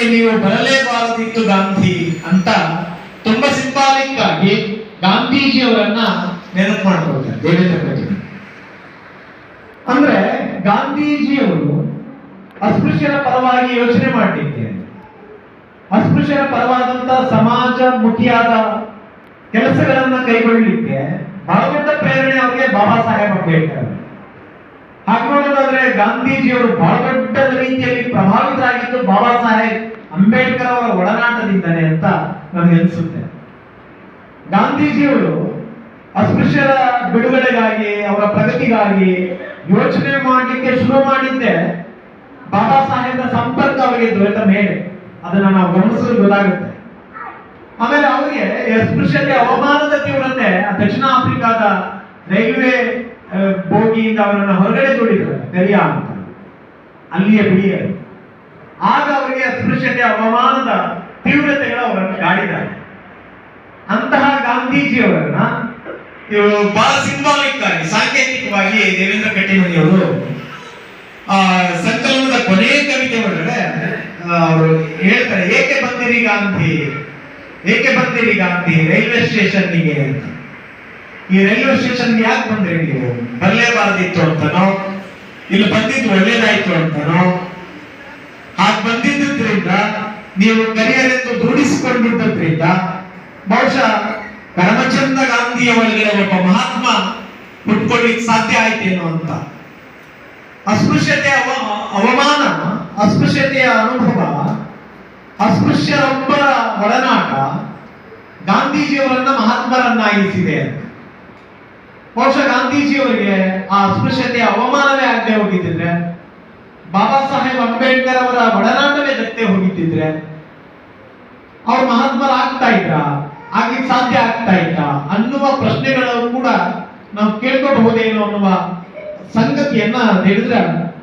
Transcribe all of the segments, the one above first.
ಸಮ್ಮೇಳನಕ್ಕೆ ನೀವು ಬರಲೇಬಾರದಿತ್ತು ಗಾಂಧಿ ಅಂತ ತುಂಬಾ ಸಿಂಬಾಲಿಕ್ ಆಗಿ ಗಾಂಧೀಜಿಯವರನ್ನ ನೆನಪು ಮಾಡ್ಕೊಳ್ತಾರೆ, ದೇವೇಂದ್ರ ಕಟೀಲ್ ಅಂದ್ರೆ ಗಾಂಧೀಜಿಯವರು ಅಸ್ಪೃಶ್ಯರ ಪರವಾಗಿ ಯೋಚನೆ ಮಾಡಿದ್ದೆ ಅಸ್ಪೃಶ್ಯರ ಪರವಾದಂತ ಸಮಾಜ ಮುಖಿಯಾದ ಕೆಲಸಗಳನ್ನ ಕೈಗೊಳ್ಳಲಿಕ್ಕೆ ಬಹಳ ದೊಡ್ಡ ಪ್ರೇರಣೆ ಅವರಿಗೆ ಬಾಬಾ ಸಾಹೇಬ್ ಅಂಬೇಡ್ಕರ್. ಹಾಗೆ ನೋಡೋದಾದ್ರೆ ಗಾಂಧೀಜಿಯವರು ಬಹಳ ದೊಡ್ಡ ರೀತಿಯಲ್ಲಿ ಪ್ರಭಾವಿತರಾಗಿದ್ದು ಬಾಬಾ ಸಾಹೇಬ್. ಅಂಬೇಡ್ಕರ್ ಅವರ ಒಡನಾಟದಿಂದಲೇ ಅಂತ ನನಗೆ ಅನಿಸುತ್ತೆ. ಗಾಂಧೀಜಿಯವರು ಅಸ್ಪೃಶ್ಯರ ಬಿಡುಗಡೆಗಾಗಿ, ಅವರ ಪ್ರಗತಿಗಾಗಿ ಯೋಚನೆ ಮಾಡಲಿಕ್ಕೆ ಶುರು ಮಾಡಿದ್ದೆ ಬಾಬಾ ಸಾಹೇಬ್ರ ಸಂಪರ್ಕ ಅವರಿಗೆ ದೊರೆತ ಮೇಲೆ. ಅದನ್ನ ನಾವು ಗಮನಿಸಲು ಗೊತ್ತಾಗುತ್ತೆ. ಆಮೇಲೆ ಅವರಿಗೆ ಅಸ್ಪೃಶ್ಯತೆ, ಅವಮಾನದ ತೀವ್ರತೆ ದಕ್ಷಿಣ ಆಫ್ರಿಕಾದ ರೈಲ್ವೆ ಬೋಗಿಯಿಂದ ಅವರನ್ನು ಹೊರಗಡೆ ದೂಡಿದ್ರು ಕರಿಯಾ ಅಂತ. ಅಲ್ಲಿಯ ಬಿಳಿಯರು ಆಗ ಅವರಿಗೆ ಅಸ್ಪೃಶ್ಯತೆ ಅವಮಾನದ ತೀವ್ರತೆಗಳು ಅವರನ್ನು ಕಾಡಿದ್ದಾರೆ. ಅಂತಹ ಗಾಂಧೀಜಿಯವರನ್ನ ಇವರು ಬಹಳ ಸಿಂಬಾಲಿಕ್ ಆಗಿ ಸಾಂಕೇತಿಕವಾಗಿ ದೇವೇಂದ್ರ ಕಟ್ಟಿಮನಿಯವರು, ಆ, ಸಂಕಲನದ ಕೊನೆಯ ಕವಿತೆ ಒಳಗಡೆ ಅವರು ಹೇಳ್ತಾರೆ, ಏಕೆ ಬಂದಿರಿ ಗಾಂಧಿ? ಏಕೆ ಬಂದಿರಿ ಗಾಂಧಿ? ರೈಲ್ವೆ ಸ್ಟೇಷನ್ನಿಗೆ ಅಂತ. ಈ ರೈಲ್ವೆ ಸ್ಟೇಷನ್ ಯಾಕೆ ಬಂದ್ರಿ ನೀವು? ಬರಲೇಬಾರದಿತ್ತು ಅಂತನೋ? ಇಲ್ಲಿ ಬಂದಿದ್ದು ಒಳ್ಳೇದಾಯ್ತು ಅಂತನೋ? ಹಾಗೆ ಬಂದಿದ್ದರಿಂದ ನೀವು ಕರಿಯರೆಂದು ದೃಢಿಸಿಕೊಂಡಿದ್ದರಿಂದ ಬಹುಶಃ ಕರಮಚಂದ ಗಾಂಧಿಯವರಿಗೆ ಒಬ್ಬ ಮಹಾತ್ಮ ಹುಟ್ಕೊಳ್ಳಿಕ್ ಸಾಧ್ಯ ಆಯ್ತೇನೋ ಅಂತ. ಅಸ್ಪೃಶ್ಯತೆಯ ಅವ, ಅವಮಾನ, ಅಸ್ಪೃಶ್ಯತೆಯ ಅನುಭವ ಅಸ್ಪೃಶ್ಯರೊಬ್ಬರ ಒಡನಾಟ ಗಾಂಧೀಜಿಯವರನ್ನ ಮಹಾತ್ಮರನ್ನಾಗಿಸಿದೆ ಅಂತ. ಬಹುಶಃ ಗಾಂಧೀಜಿಯವರಿಗೆ ಆ ಅಸ್ಪೃಶ್ಯತೆಯ ಅವಮಾನವೇ ಆಗದೆ ಹೋಗಿದ್ದಿದ್ರೆ ಬಾಬಾ ಅಂಬೇಡ್ಕರ್ ಅವರ ಒಡನಾಟವೇ ಜೊತೆ ಹೋಗಿದ್ದಿದ್ರೆ ಅವ್ರು ಮಹಾತ್ಮರಾಗ್ತಾ ಇದ್ರ ಆಗಿದ್ ಸಾಧ್ಯ ಆಗ್ತಾ ಇತ್ತ ಅನ್ನುವ ಪ್ರಶ್ನೆಗಳು ಕೂಡ ನಾವು ಕೇಳ್ಕೋಬಹುದೇನೋ ಅನ್ನುವ ಸಂಗತಿಯನ್ನ ತಿಳಿದ್ರ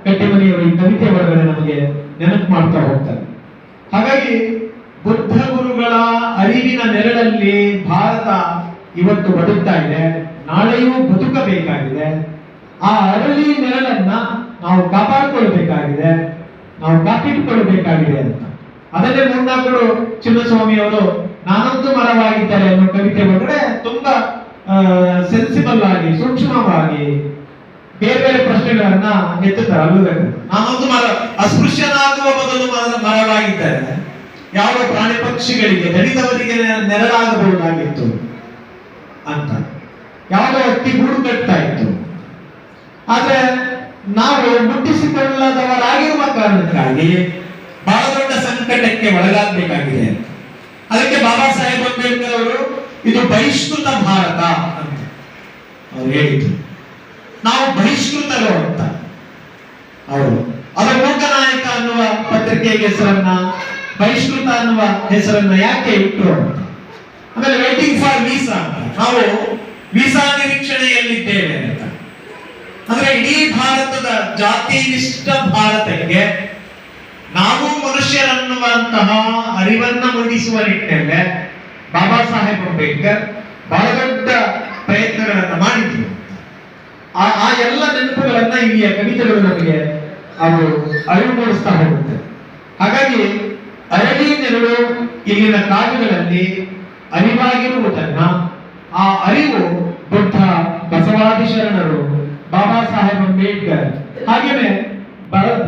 ಕಟ್ಟಿಮನಿಯವರು ಈ ಕವಿತೆ ಒಳಗಡೆ ನಮಗೆ ನೆನಪು ಮಾಡ್ತಾ ಹೋಗ್ತಾರೆ. ಹಾಗಾಗಿ ಬುದ್ಧ ಗುರುಗಳ ಅರಿವಿನ ನೆರಳಲ್ಲಿ ಭಾರತ ಇವತ್ತು ಬದುಕ್ತಾ ಇದೆ, ನಾಳೆಯೂ ಬದುಕಬೇಕಾಗಿದೆ, ಆ ಅರಳಿ ನೆರಳನ್ನ ನಾವು ಕಾಪಾಡಿಕೊಳ್ಬೇಕಾಗಿದೆ ನಾವು ಕಾಪಿಟ್ಟುಕೊಳ್ಳಬೇಕಾಗಿದೆ ಅಂತ. ಅದನ್ನೇ ಚಿನ್ನಸ್ವಾಮಿ ಅವರು ನಾನಂತೂ ಮರವಾಗಿದ್ದಾರೆ ಅನ್ನೋ ಕವಿತೆ ಒಳಗಡೆ ತುಂಬಾ ಸೆನ್ಸಿಬಲ್ ಆಗಿ, ಸೂಕ್ಷ್ಮವಾಗಿ ಬೇರೆ ಬೇರೆ ಪ್ರಶ್ನೆಗಳನ್ನ ಎತ್ತುತ್ತಾರೆ ಅಲ್ಲೂ ನಾನೊಂದು ಮರ, ಅಸ್ಪೃಶ್ಯನಾಗುವ ಬದಲು ಮರವಾಗಿದ್ದಾರೆ ಯಾವ ಪ್ರಾಣಿ ಪಕ್ಷಿಗಳಿಗೆ, ದಲಿತವರಿಗೆ ನೆರಳಾಗಬಹುದಾಗಿತ್ತು ಅಂತ. ಯಾವ ವ್ಯಕ್ತಿ ಗೂಡು ಕಟ್ತಾ ಇತ್ತು. ಆದ್ರೆ ನಾವು ಮುಟ್ಟಿಸಿಕೊಳ್ಳದವರಾಗಿರುವ ಕಾರಣಕ್ಕಾಗಿ ಬಹಳ ದೊಡ್ಡ ಸಂಕಟಕ್ಕೆ ಒಳಗಾಗಬೇಕಾಗಿದೆ ಅದಕ್ಕೆ ಬಾಬಾ ಸಾಹೇಬ್ ಅಂಬೇಡ್ಕರ್ ಅವರು, ಇದು ಬಹಿಷ್ಕೃತ ಭಾರತ ಅಂತ ಅವ್ರು ಹೇಳಿದ್ರು. ನಾವು ಬಹಿಷ್ಕೃತರು ಅಂತ. ಅವರು ಅವರ ಮೂಕನಾಯಕ ಅನ್ನುವ ಪತ್ರಿಕೆಯ ಹೆಸರನ್ನ, ಬಹಿಷ್ಕೃತ ಅನ್ನುವ ಹೆಸರನ್ನ ಯಾಕೆ ಇಟ್ಟರು ಆಮೇಲೆ ವೇಟಿಂಗ್ ಫಾರ್ ವೀಸಾ ಅಂತ. ನಾವು ವೀಸಾ ನಿರೀಕ್ಷಣೆಯಲ್ಲಿದ್ದೇವೆ ಅಂತ. ಅಂದ್ರೆ ಇಡೀ ಭಾರತದ ಜಾತಿ ನಿಷ್ಠ ಭಾರತಕ್ಕೆ ನಾವು ಮನುಷ್ಯರನ್ನುವಂತಹ ಅರಿವನ್ನ ಮೂಡಿಸುವ ನಿಟ್ಟಿನಲ್ಲಿ ಬಾಬಾ ಸಾಹೇಬ್ ಅಂಬೇಡ್ಕರ್ ಬಹಳ ದೊಡ್ಡ ಪ್ರಯತ್ನಗಳನ್ನ ಮಾಡಿದ್ರು. ಆ ಎಲ್ಲ ನೆನಪುಗಳನ್ನ ಇಲ್ಲಿಯ ಕವಿತೆಗಳು ನಮಗೆ ಅದು ಅರಿವು ಮೂಡಿಸ್ತಾ ಹೋಗುತ್ತೆ. ಹಾಗಾಗಿ ಅರಳಿ ನೆರಳು ಇಲ್ಲಿನ ಕಾವ್ಯಗಳಲ್ಲಿ ಅರಿವಾಗಿರುವುದನ್ನ ಆ ಅರಿವು ಬುದ್ಧ ಬಸವಾದಿ ಶರಣರು ಬಾಬಾ ಸಾಹೇಬ್ ಅಂಬೇಡ್ಕರ್. ಹಾಗೇನೆ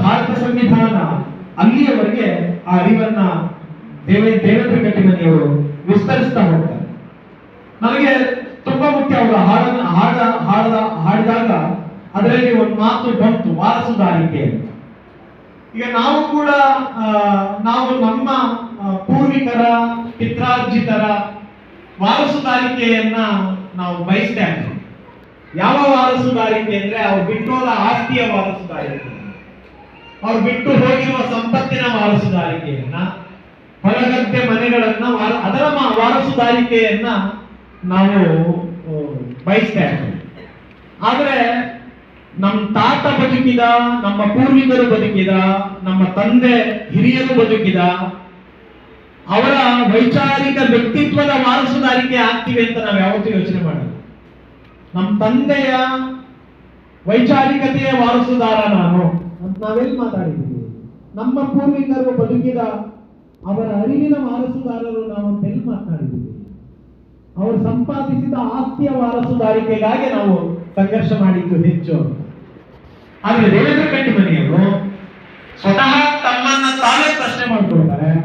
ಭಾರತ ಸಂವಿಧಾನ, ಅಲ್ಲಿಯವರೆಗೆ ಆ ಅರಿವನ್ನ ದೇವೇ, ದೇವೇಂದ್ರ ಕಟ್ಟಿಮನಿಯವರು ವಿಸ್ತರಿಸ್ತಾ ಹೋಗ್ತಾರೆ. ನನಗೆ ತುಂಬಾ ಮುಖ್ಯ ಅವರು ಹಾಡನ್ನ, ಹಾಡ, ಹಾಡದ, ಹಾಡಿದಾಗ ಅದರಲ್ಲಿ ಒಂದು ಮಾತು ಬಂತು, ವಾರಸುದಾರಿಕೆ ಅಂತ. ಈಗ ನಾವು ಕೂಡ ನಾವು ನಮ್ಮ ಪೂರ್ವಿಕರ, ಪಿತ್ರಾರ್ಜಿತರ ವಾರಸುದಾರಿಕೆಯನ್ನ ನಾವು ಬಯಸ್ತಾ ಇದ್ದೀವಿ ಯಾವ ವಾರಸುದಾರಿಕೆ ಅಂದ್ರೆ ಅವ್ರು ಬಿಟ್ಟೋದ ಆಸ್ತಿಯ ವಾರಸುದಾರಿಕೆ ಅವ್ರು ಬಿಟ್ಟು ಹೋಗಿರುವ ಸಂಪತ್ತಿನ ವಾರಸುದಾರಿಕೆಯನ್ನ ಹೊಲಗದ್ದೆ ಮನೆಗಳನ್ನ ಅದರ ವಾರಸುದಾರಿಕೆಯನ್ನ ನಾವು ಬಯಸ್ತಾ ಇದ್ದೀವಿ. ಆದ್ರೆ ನಮ್ಮ ತಾತ ಬದುಕಿದ, ನಮ್ಮ ಪೂರ್ವಿಕರು ಬದುಕಿದ, ನಮ್ಮ ತಂದೆ ಹಿರಿಯರು ಬದುಕಿದ, ಅವರ ವೈಚಾರಿಕ ವ್ಯಕ್ತಿತ್ವದ ವಾರಸುದಾರಿಕೆ ಆಗ್ತೀವಿ ಅಂತ ನಾವು ಯಾವತ್ತೂ ಯೋಚನೆ ಮಾಡಲ್ಲ ನಮ್ಮ ತಂದೆಯ ವೈಚಾರಿಕತೆಯ ವಾರಸುದಾರ ನಾನು. ಅಂತ ನಾವೆಲ್ಲಿ ಮಾತಾಡಿದ್ದೀವಿ? ನಮ್ಮ ಪೂರ್ವಿಕರು ಬದುಕಿದ ಅವರ ಅರಿವಿನ ವಾರಸುದಾರರು ನಾವು ಎಲ್ಲಿ ಮಾತನಾಡಿದ್ದೀವಿ ಅವರು ಸಂಪಾದಿಸಿದ ಆಸ್ತಿಯ ವಾರಸುದಾರಿಕೆಗಾಗಿ ನಾವು ಸಂಘರ್ಷ ಮಾಡಿದ್ದು ಹೆಚ್ಚು. ಅಂತ. ಆದ್ರೆ ದೇವೇಂದ್ರ ಕಟ್ಟಿಮನಿಯವರು ಸ್ವತಃ ತಮ್ಮನ್ನ ತಾವೇ ಪ್ರಶ್ನೆ ಮಾಡ್ಕೊಳ್ತಾರೆ.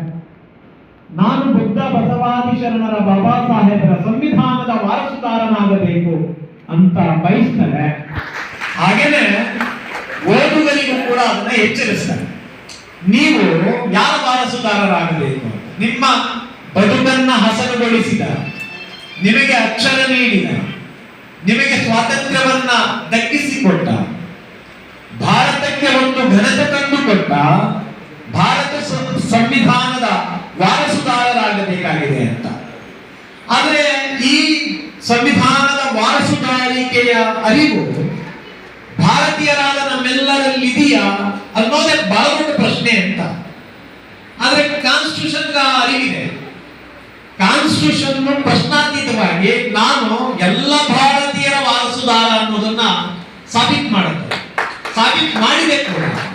ನಾನು ಬುದ್ಧ ಬಸವಾದಿ ಶರಣರ ಬಾಬಾ ಸಾಹೇಬರ ಸಂವಿಧಾನದ ವಾರಸುದಾರನಾಗಬೇಕು. ಅಂತ ಬಯಸ್ತಾರೆ. ಹಾಗೇನೆ ಓದುಗರಿಗೂ ಕೂಡ ಅದನ್ನ ಎಚ್ಚರಿಸ್ತಾರೆ. ನೀವು ಯಾರ ವಾರಸುದಾರರಾಗಬೇಕು ನಿಮ್ಮ ಬದುಕನ್ನ ಹಸನುಗೊಳಿಸಿದ, ನಿಮಗೆ ಅಕ್ಷರ ನೀಡಿದ, ನಿಮಗೆ ಸ್ವಾತಂತ್ರ್ಯವನ್ನ ದಕ್ಕಿಸಿಕೊಟ್ಟ, ಭಾರತಕ್ಕೆ ಒಂದು ಘನತೆ ತಂದುಕೊಟ್ಟ, ಭಾರತ ಸಂವಿಧಾನದ ವಾರಸುದಾರರಾಗಬೇಕಾಗಿದೆ ಅಂತ. ಆದ್ರೆ ಈ ಸಂವಿಧಾನದ ವಾರಸುದಾರಿಕೆಯ ಅರಿವು ಭಾರತೀಯರಾದ ನಮ್ಮೆಲ್ಲರಲ್ಲಿ ಇದೆಯಾ ಅನ್ನೋದೇ ಬಹಳ ದೊಡ್ಡ ಪ್ರಶ್ನೆ ಅಂತ. ಆದ್ರೆ ಕಾನ್ಸ್ಟಿಟ್ಯೂಷನ್ ಅರಿವಿದೆ. ಕಾನ್ಸ್ಟಿಟ್ಯೂಷನ್ ಪ್ರಶ್ನಾತೀತವಾಗಿ ನಾನು ಎಲ್ಲ ಭಾರತೀಯರ ವಾರಸುದಾರ ಅನ್ನೋದನ್ನ ಸಾಬೀತು ಮಾಡುತ್ತೆ ಸಾಬೀತು ಮಾಡಿದೆ ಕೂಡ.